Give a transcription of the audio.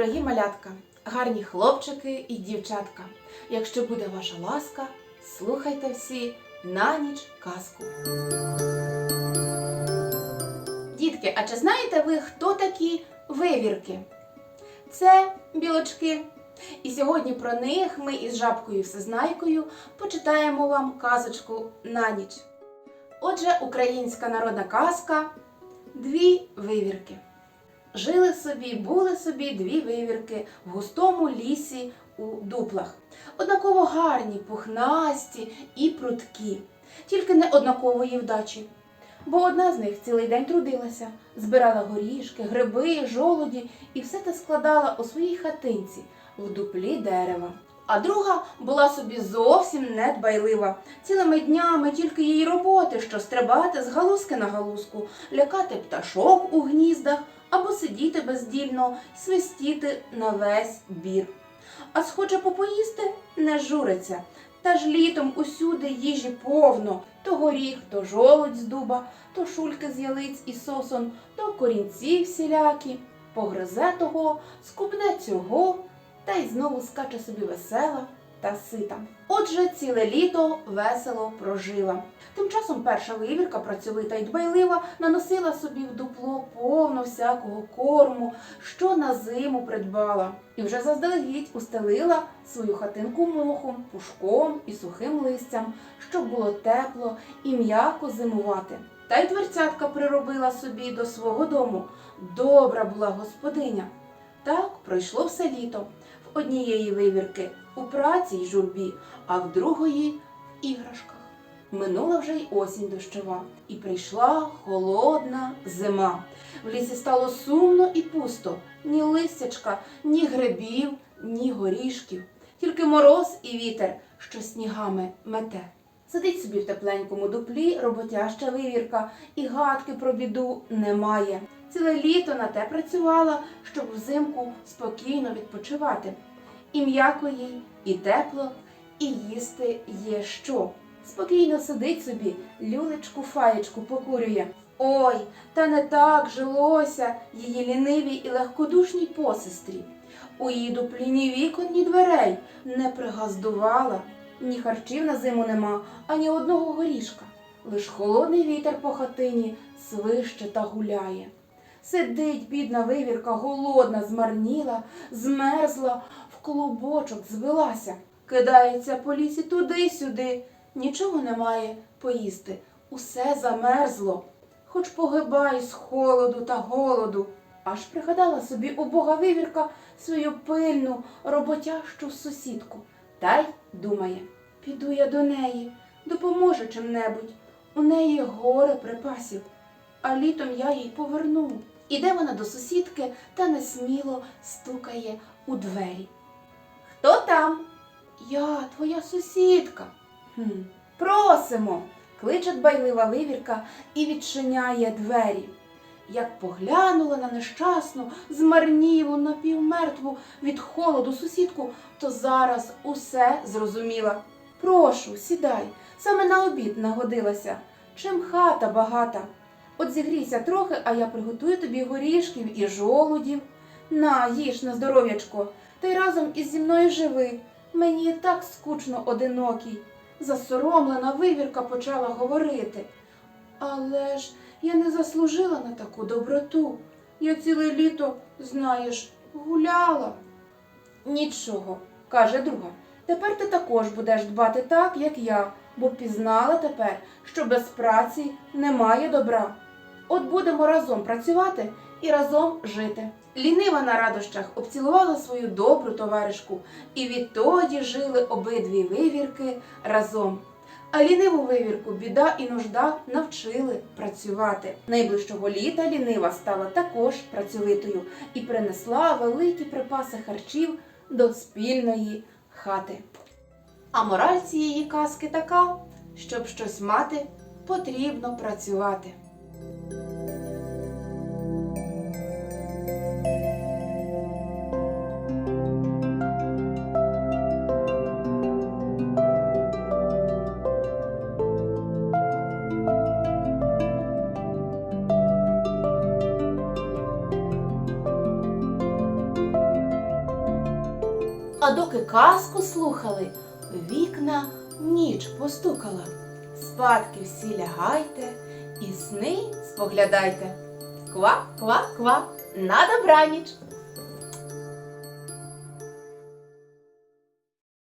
дорогі малятка, гарні хлопчики і дівчатка. Якщо буде ваша ласка, слухайте всі на ніч казку. Дітки, а чи знаєте ви, хто такі вивірки? Це білочки. І сьогодні про них ми із жабкою Всезнайкою почитаємо вам казочку на ніч. Отже, українська народна казка Дві вивірки. Жили собі, були собі дві вивірки в густому лісі у дуплах. Однаково гарні, пухнасті і прудкі, тільки не однакової вдачі. Бо одна з них цілий день трудилася, збирала горішки, гриби, жолоді і все те складала у своїй хатинці в дуплі дерева. А друга була собі зовсім недбайлива. Цілими днями тільки її роботи, що стрибати з галузки на галузку, лякати пташок у гніздах або сидіти бездільно свистіти на весь бір. А схоче попоїсти не журиться. Та ж літом усюди їжі повно то горіх, то жолудь з дуба, то шульки з ялиць і сосон, то корінці всілякі, погризе того, скубне цього, та й знову скаче собі весела та сита. Отже, ціле літо весело прожила. Тим часом перша вивірка, працьовита й дбайлива, наносила собі в дупло повно всякого корму, що на зиму придбала, і вже заздалегідь устелила свою хатинку мохом, пушком і сухим листям, щоб було тепло і м'яко зимувати. Та й дверцятка приробила собі до свого дому. Добра була господиня. Так пройшло все літо. Однієї вивірки у праці й журбі, а в другої в іграшках. Минула вже й осінь дощова, і прийшла холодна зима. В лісі стало сумно і пусто, ні листячка, ні грибів, ні горішків, тільки мороз і вітер, що снігами мете. Сидить собі в тепленькому дуплі роботяща вивірка, і гадки про біду немає. Ціле літо на те працювала, щоб взимку спокійно відпочивати. І м'яко їй, і тепло, і їсти є що. Спокійно сидить собі, люлечку фаєчку покурює. Ой, та не так жилося її лінивій і легкодушній посестрі. У її дуплі ні вікон, ні дверей не пригаздувала, ні харчів на зиму нема, ані одного горішка. Лиш холодний вітер по хатині свище та гуляє. Сидить, бідна вивірка, голодна, змарніла, змерзла, в клубочок звелася, кидається по лісі туди-сюди, нічого немає поїсти, усе замерзло, хоч погибай з холоду та голоду. Аж пригадала собі убога вивірка свою пильну, роботящу сусідку. Та й думає, піду я до неї, допоможе чим-небудь. У неї горе припасів, а літом я їй поверну. Іде вона до сусідки та несміло стукає у двері. Хто там? Я, твоя сусідка. Хм, просимо. кличе дбайлива вивірка і відчиняє двері. Як поглянула на нещасну, змарнілу, напівмертву від холоду сусідку, то зараз усе зрозуміла. Прошу, сідай, саме на обід нагодилася. Чим хата багата. От зігрійся трохи, а я приготую тобі горішків і жолудів. На, їж на здоров'ячко, та й разом із зі мною живи. Мені так скучно одинокій. Засоромлена вивірка почала говорити. Але ж я не заслужила на таку доброту. Я ціле літо, знаєш, гуляла. Нічого, каже друга. Тепер ти також будеш дбати так, як я, бо пізнала тепер, що без праці немає добра. От будемо разом працювати і разом жити. Лінива на радощах обцілувала свою добру товаришку, і відтоді жили обидві вивірки разом. А ліниву вивірку біда і нужда навчили працювати. Найближчого літа лінива стала також працьовитою і принесла великі припаси харчів до спільної хати. А мораль цієї казки така, щоб щось мати, потрібно працювати. А доки казку слухали, вікна ніч постукала. Спадки всі лягайте і сни споглядайте. Ква, ква, ква, на добраніч!